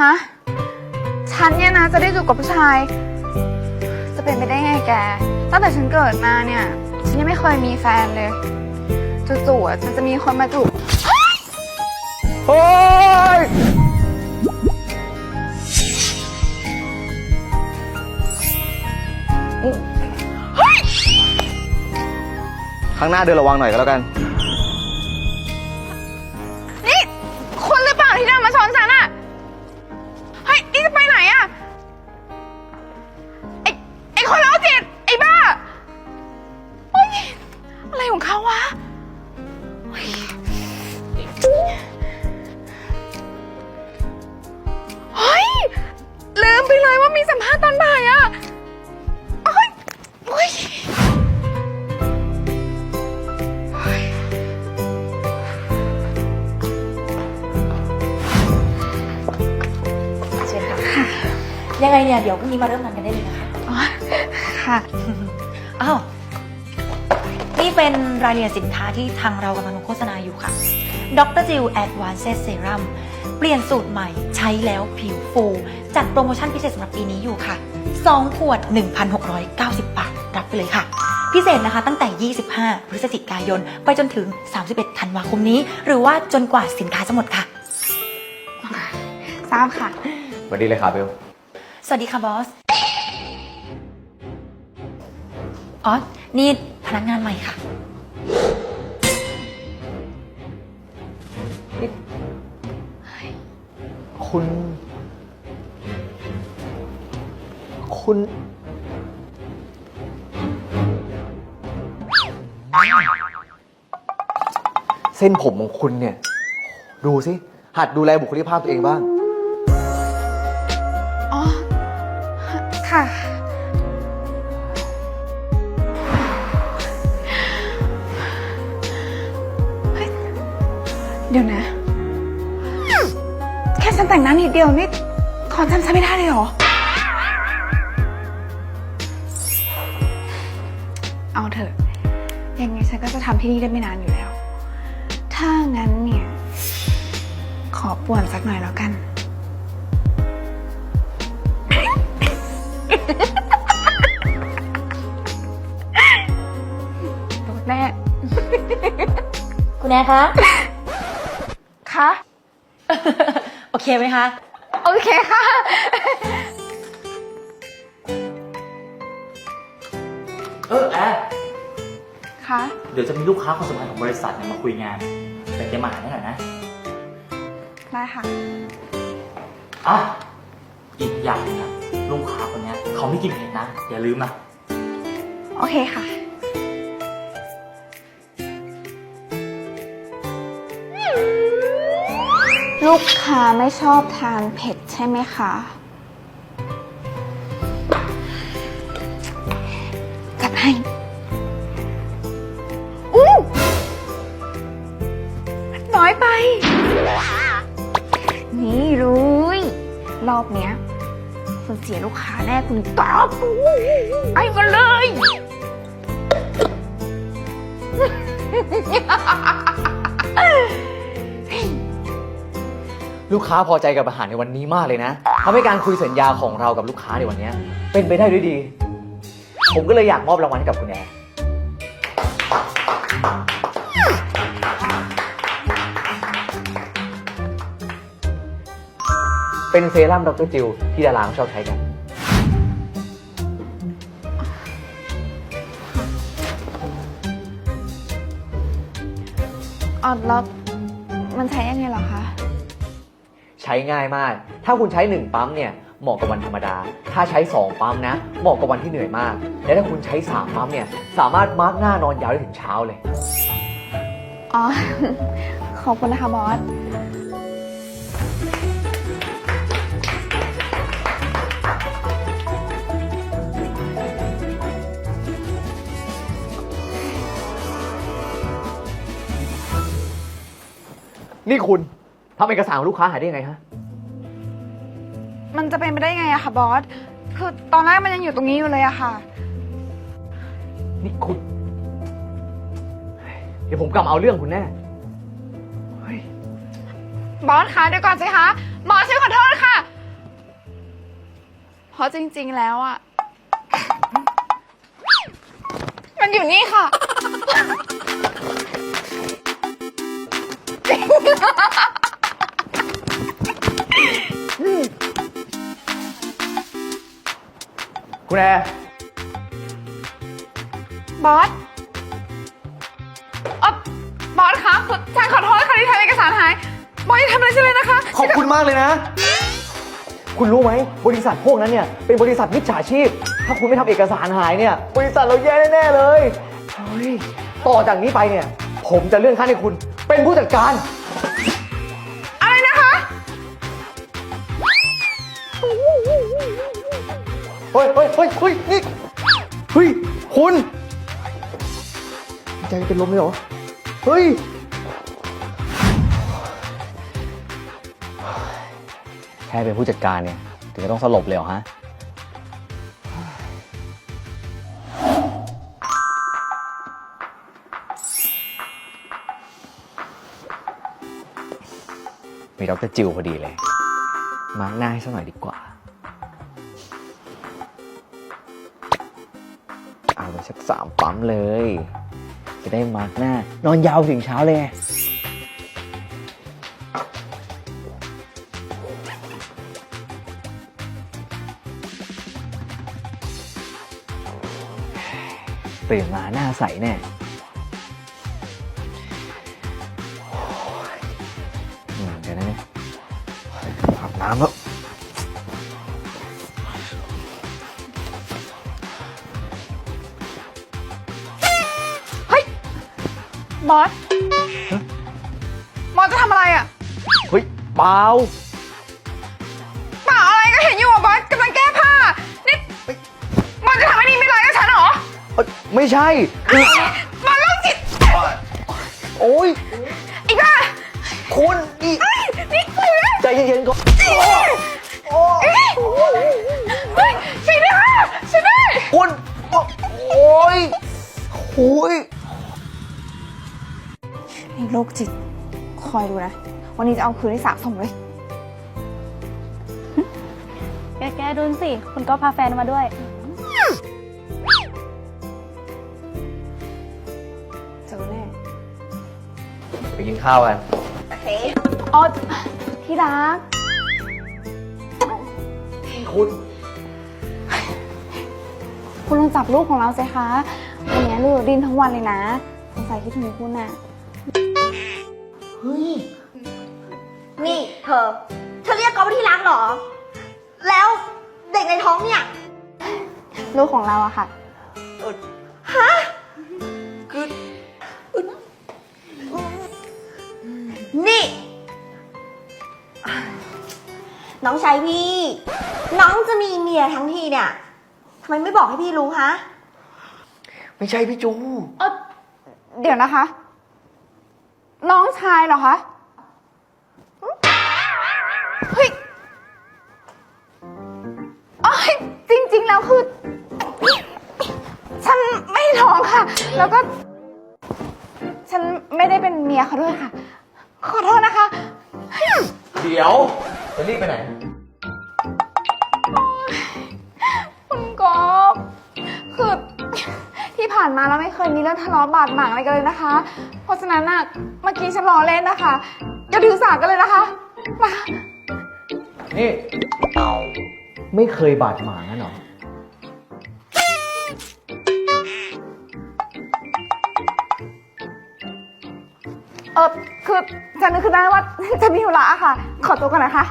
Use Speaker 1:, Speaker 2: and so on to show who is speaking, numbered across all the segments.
Speaker 1: ฮะ ฉันเนี่ยนะจะได้จูบกับผู้ชาย จะเป็นไปได้ไงแก ตั้งแต่ฉันเกิดมาเนี่ย ฉันยังไม่เคยมีแฟนเลย จู่ๆอะฉันจะมีคนมาจูบ
Speaker 2: เฮ้ยข้างหน้าเดินระวังหน่อยก็แล้วกัน
Speaker 1: นี่ ยังไง
Speaker 3: เนี่ยเดี๋ยวพรุ่งนี้มาเริ่มงานกันได้เลยนะคะ
Speaker 1: อ๋อค่ะ
Speaker 3: อ้าว นี่เป็นรายละเอียดสินค้าที่ทางเรากำลังลงโฆษณาอยู่ค่ะดรจิลแอดวานเซสเซรั่มเปลี่ยนสูตรใหม่ใช้แล้วผิวฟู จัดโปรโมชั่นพิเศษสำหรับปีนี้อยู่ค่ะ 2 ขวด 1,690 บาท รับไปเลยค่ะ พิเศษนะคะตั้งแต่ 25 พฤศจิกายน ไปจนถึง 31 ธันวาคมนี้ หรือว่าจนกว่าสินค้าจะหมดค่ะ
Speaker 1: ทราบค่ะ
Speaker 2: สวัสดีเลยครับเบล
Speaker 3: สวัสดีค่ะบอสอ๋อนี่พนักงานใหม่ค่ะ
Speaker 2: คุณ คุณ เส้นผมของคุณเนี่ย ดูสิ หัดดูแลบุคลิกภาพตัวเองบ้าง
Speaker 1: แต่งหน้านิดเดียวนี่ขอจำฉันไม่ได้เลยเหรอ เอาเถอะ ยังไงฉันก็จะทำที่นี่ได้ไม่นานอยู่แล้ว ถ้างั้นเนี่ย ขอป่วนสักหน่อยแล้วกัน โดนแน่
Speaker 3: คุณแอร์คะ
Speaker 1: คะ
Speaker 3: โอเคไหมคะ
Speaker 1: โอเคค่ะ
Speaker 4: เออแอร์
Speaker 1: คะ
Speaker 4: เดี๋ยวจะมีลูกค้าคนสำคัญของบริษัทเนี่ยมาคุยงานแต่เตรียมอาหารให้หน่อยนะ
Speaker 1: ได้ค่ะ
Speaker 4: อะอีกอย่างหนึงอะลูกค้าคนเนี้ยเขาไม่กินเผ็ดนะอย่าลืมนะ
Speaker 1: โอเคค่ะ ลูกค้าไม่ชอบทานเผ็ดใช่ไหมคะ จัดให้ อู้น้อยไป นี่รุยรอบเนี้ย คุณเสียลูกค้าแน่คุณตอบไอ้กันเลย
Speaker 2: ลูกค้าพอใจกับอาหารในวันนี้มากเลยนะทำให้การคุยสัญญาของเรากับลูกค้าในวันนี้เป็นไปได้ด้วยดี ผมก็เลยอยากมอบรางวัลให้กับคุณแอร์เป็นเซรั่มดรจิลที่ดาราเขาชอบใช้กัน
Speaker 1: อ๋อแล้วมันใช้ยังไงเหรอคะ
Speaker 2: ใช้ง่ายมาก ถ้าคุณใช้ 1 ปั๊มเนี่ยเหมาะกับวันธรรมดา ถ้าใช้ 2 ปั๊มนะ เหมาะกับวันที่เหนื่อยมาก และถ้าคุณใช้ 3 ปั๊มเนี่ยสามารถมาร์กหน้านอนยาวได้ถึงเช้าเลย
Speaker 1: อ๋อ ขอบคุณนะคะบอส
Speaker 2: นี่คุณ ทำเอกสารของลูกค้าหายได้ยังไงฮะ
Speaker 1: มันจะเป็นไปได้ไงอะคะบอส คือตอนแรกมันยังอยู่ตรงนี้อยู่เลยอะค่ะ
Speaker 2: นี่คุณ เดี๋ยวผมกลับมาเอาเรื่องคุณแน่ เฮ้ย
Speaker 1: บอสคะเดี๋ยวก่อนสิคะ บอสช่วยขอโทษค่ะ เพราะจริงๆแล้วอะมันอยู่นี่ค่ะ
Speaker 2: คุณแอร์
Speaker 1: บอสเออบอสคะคือฉันขอโทษค่ะที่ทำเอกสารหาย บอสอย่าทำอะไรฉันเลยนะคะ
Speaker 2: ขอบคุณมากเลยนะ คุณรู้ไหมบริษัทพวกนั้นเนี่ยเป็นบริษัทมิจฉาชีพ ถ้าคุณไม่ทำเอกสารหายเนี่ย บริษัทเราแย่แน่ๆเลยเฮ้ยต่อจากนี้ไปเนี่ย ผมจะเลื่อนขั้นให้คุณเป็นผู้จัดการ
Speaker 1: อะไร
Speaker 2: เฮ้ยเฮ้ยเฮ้ยเฮ้ยนี่เฮ้ยคุณใจจะเป็นลมเลยเหรอ เฮ้ย แค่เป็นผู้จัดการเนี่ย ถึงจะต้องสลบเลยเหรอฮะ มีดรจิวพอดีเลย มาร์กหน้าให้สักหน่อยดีกว่า สักสามปั๊มเลย จะได้มาร์กหน้า นอนยาวถึงเช้าเลยตื่นมาหน้าใสแน่เหมือนกันนะเนี่ยอาบน้ำแล้ว
Speaker 1: อสบอสจะทำอะไรอะ
Speaker 2: เฮ้ยเปล่า
Speaker 1: เปล่าอะไรก็เห็นอยู่อะบอสกำลังแก้ผ้า นี่บอสจะทำให้นี่ไม่ร้ายกับฉันเหรอ
Speaker 2: เอ้ยไม่ใช่คือบ
Speaker 1: อสโรคจิต
Speaker 2: โอ้ย
Speaker 1: ไอ้บ้า
Speaker 2: คุณนี่
Speaker 1: เฮ้ยนี่คุยนะ
Speaker 2: ใจเย็นๆก่อน
Speaker 1: เฮ้ยเฮ้ยช่วยด้วยค่ะช่วยด้วย
Speaker 2: คุณโอ้ยโอ้ย
Speaker 1: ไอ้โรคจิต คอยดูนะ วันนี้จะเอาคืนที่สะสมเลย
Speaker 5: แกแกดูสิ คุณก็พาแฟนมาด้วย
Speaker 1: เจอแน่
Speaker 2: ไปกินข้าวกัน
Speaker 1: อ๋อที่รัก
Speaker 2: คุณ
Speaker 1: คุณลองจับลูกของเราสิคะ วันนี้ลูกดินทั้งวันเลยนะสงสัยคิดถึงคุณน่ะ
Speaker 6: นี่เธอ เธอเรียกเขาว่าที่รักเหรอ แล้วเด็กในท้องเนี่ย
Speaker 1: ลูกของเราอะค่ะ
Speaker 6: นี่ น้องชายพี่ น้องจะมีเมียทั้งทีเนี่ยทำไมไม่บอกให้พี่รู้ฮะ
Speaker 2: ไม่ใช่พี่จู
Speaker 1: เออเดี๋ยวนะคะ น้องชายเหรอคะ เฮ้ยอ๋อจริงๆ แล้วคือ ฉันไม่ท้องค่ะ แล้วก็ ฉันไม่ได้เป็นเมียเขาด้วยค่ะ ขอโทษนะคะ
Speaker 2: เดี๋ยว จะรีบไปไหน
Speaker 1: ที่ผ่านมาเราไม่เคยมีเรื่องทะเลาะบาดหมางอะไรกันเลยนะคะ เพราะฉะนั้นน่ะเมื่อกี้ฉันล้อเล่นนะคะอย่าถือสากันเลยนะคะมา
Speaker 2: นี่ ไม่เคยบาดหมางนั่นหรอ
Speaker 1: เออคือฉันนึกขึ้นได้ว่าจะมีธุระอะค่ะ ขอตัวก่อนนะคะ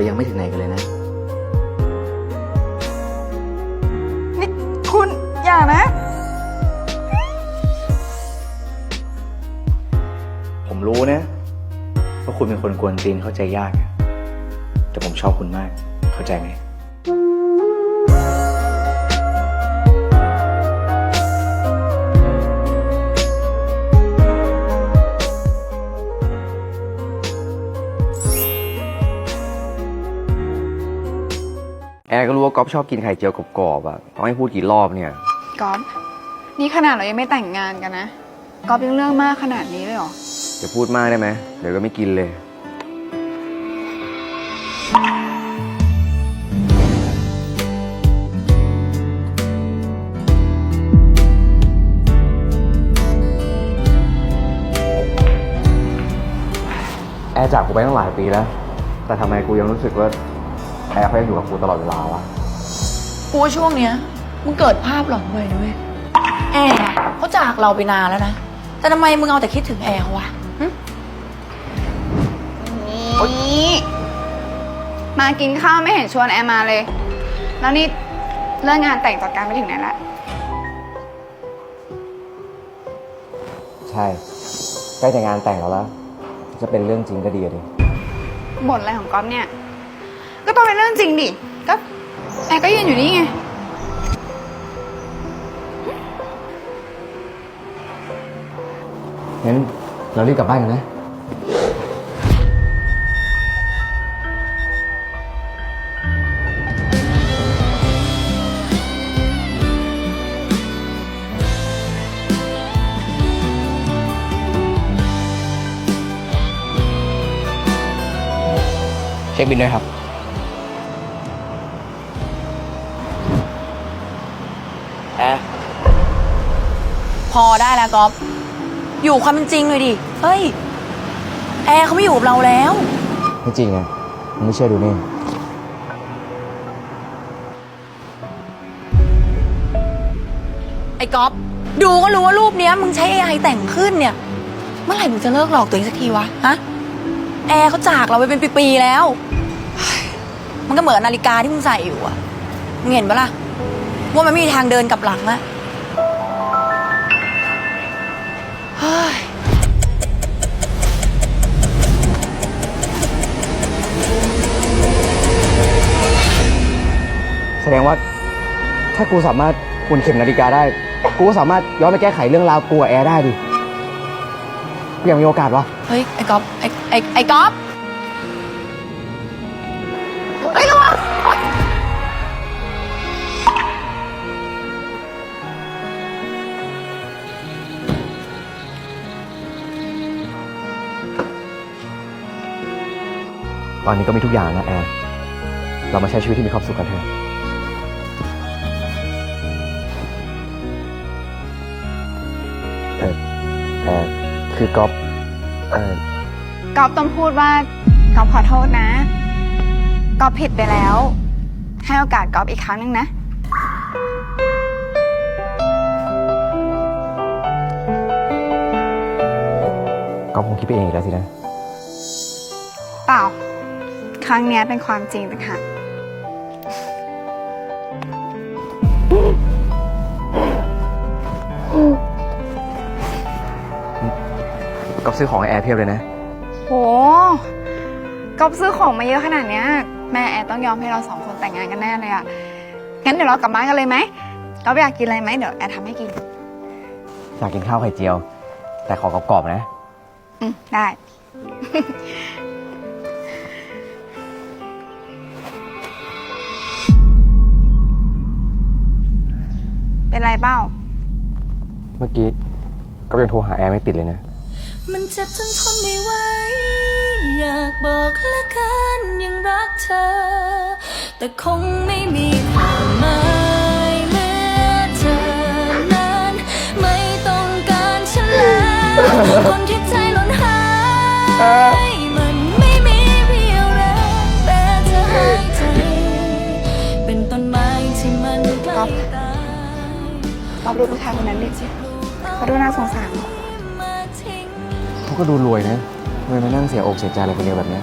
Speaker 2: เรายังไม่ถึงไหนกันเลยนะ
Speaker 1: นี่คุณอย่านะ
Speaker 7: ผมรู้นะว่าคุณเป็นคนกวนตีนเข้าใจยากอะแต่ผมชอบคุณมากเข้าใจไหม
Speaker 8: แอร์ก็รู้ว่าก๊อฟชอบกินไข่เจียวกรอบๆอะต้องให้พูดกี่รอบเนี่ย
Speaker 1: ก๊อฟนี่ขนาดเรายังไม่แต่งงานกันนะ ก๊อฟยังเรื่องมากขนาดนี้เลยเหรอ
Speaker 7: จะพูดมากได้ไหม เดี๋ยวก็ไม่กินเลย แอร์จากกูไปตั้งหลายปีแล้ว แต่ทำไมกูยังรู้สึกว่า แอร์เขายังอยู่กับกูตลอดเวลาวะ
Speaker 9: กูว่าช่วงเนี้ยมึงเกิดภาพหลอนบ่อยด้วยแอร์เขาจากเราไปนานแล้วนะ แต่ทำไมมึงเอาแต่คิดถึงแอร์เขาวะหึ
Speaker 1: นี่มากินข้าวไม่เห็นชวนแอมมาเลย แล้วนี่เรื่องงานแต่งจัดการไปถึงไหนละ
Speaker 7: ใช่ใกล้จะงานแต่งแล้วแล้วจะเป็นเรื่องจริงก็ดีอะดิ
Speaker 1: บ่นอะไรของก๊อฟเนี่ย ก็ต้องเป็นเรื่องจริงดิ ก็แอร์ก็ยืนอยู่นี่ไง
Speaker 7: งั้นเรารีบกลับบ้านกันนะ เช็คบินด้วยครับ แอร์
Speaker 9: พอได้แล้วก๊อฟอยู่ความเป็นจริงเลยดิเฮ้ย แอร์เขาไม่อยู่กับเราแล้ว
Speaker 7: ไม่จริงอะมึงไม่เชื่อดูนี่
Speaker 9: ไอ้ก๊อฟดูก็รู้ว่ารูปเนี้ยมึงใช้ AI แต่งขึ้นเนี่ย เมื่อไหร่มึงจะเลิกหลอกตัวเองสักทีวะฮะแอร์เขาจากเราไปเป็นปีๆแล้วเฮ้ยมันก็เหมือนนาฬิกาที่มึงใส่อยู่อะมึงเห็นปะล่ะ ว่ามันไม่มีทางเดินกลับหลังอะเฮ้ย
Speaker 7: แสดงว่าถ้ากูสามารถหมุนเข็มนาฬิกาได้ กูก็สามารถย้อนไปแก้ไขเรื่องราวกูกับแอร์ได้ดิกูยังมีโอกาสวะ
Speaker 9: เฮ้ย ไอ้ก๊อฟไอ้ไอ้ไอ้ก๊อฟ
Speaker 7: อนนี้ก็มีทุกอย่างนะแอร์เรามาใช้ชีวิตที่มีความสุขกันเถอะเออแอร์คือก๊อฟเออ
Speaker 1: ก๊อฟต้องพูดว่าก๊อฟขอโทษนะก๊อฟผิดไปแล้ว ให้โอกาสก๊อฟอีกครั้งหนึงนะ
Speaker 7: ก๊อฟคงคิดไปเองอีกแล้วสินะ
Speaker 1: เปล่าค รั้งเนี้ยเป็นความจริงต่างหาก
Speaker 7: ก๊อฟซื้อของให้แอร์เพียบเลยนะ
Speaker 1: โหก๊อฟซื้อของมาเยอะขนาดเนี้ย แม่แอร์ต้องยอมให้เราสองคนแต่งงานกันแน่เลยอะงั้นเดี๋ยวเรากลับบ้านกันเลยไหมก๊อฟอยากกินอะไรไหมเดี๋ยวแอร์ทำให้กิน
Speaker 7: อยากกินข้าวไข่เจียว แต่ขอกรอบๆนะ
Speaker 1: อืมได้ เป็นไรเป้า
Speaker 7: เมื่อกี้ก็ยังโทรหาแอร์ไม่ติดเลยนะ
Speaker 8: มันเจ็บจนทนไม่ไหว อยากบอกเหละกันยังรักเธอ แต่คงไม่มีความหมายเมื่อเธอนั้น ไม่ต้องการฉันแล้วคนที่ใจ
Speaker 1: ก๊อฟดูผู้ชายคนนั้นดิเขาดูน่าสงสาร
Speaker 8: มาทิ้ง
Speaker 7: เขาก็ดูรวยนะทำไมมานั่งเสียอกเสียใจอะไรคนเดียวแบบเนี้ย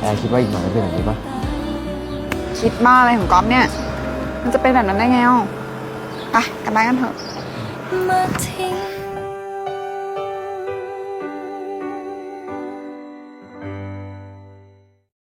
Speaker 7: แอร์คิดว่าอีกหน่อยจะเป็นแบบนี้ปะ
Speaker 1: คิดบ้าอะไรของก๊อฟเนี่ย มันจะเป็นแบบนั้นได้ไงอะไปกลับบ้านกันเถอะ
Speaker 8: มาทิ้ง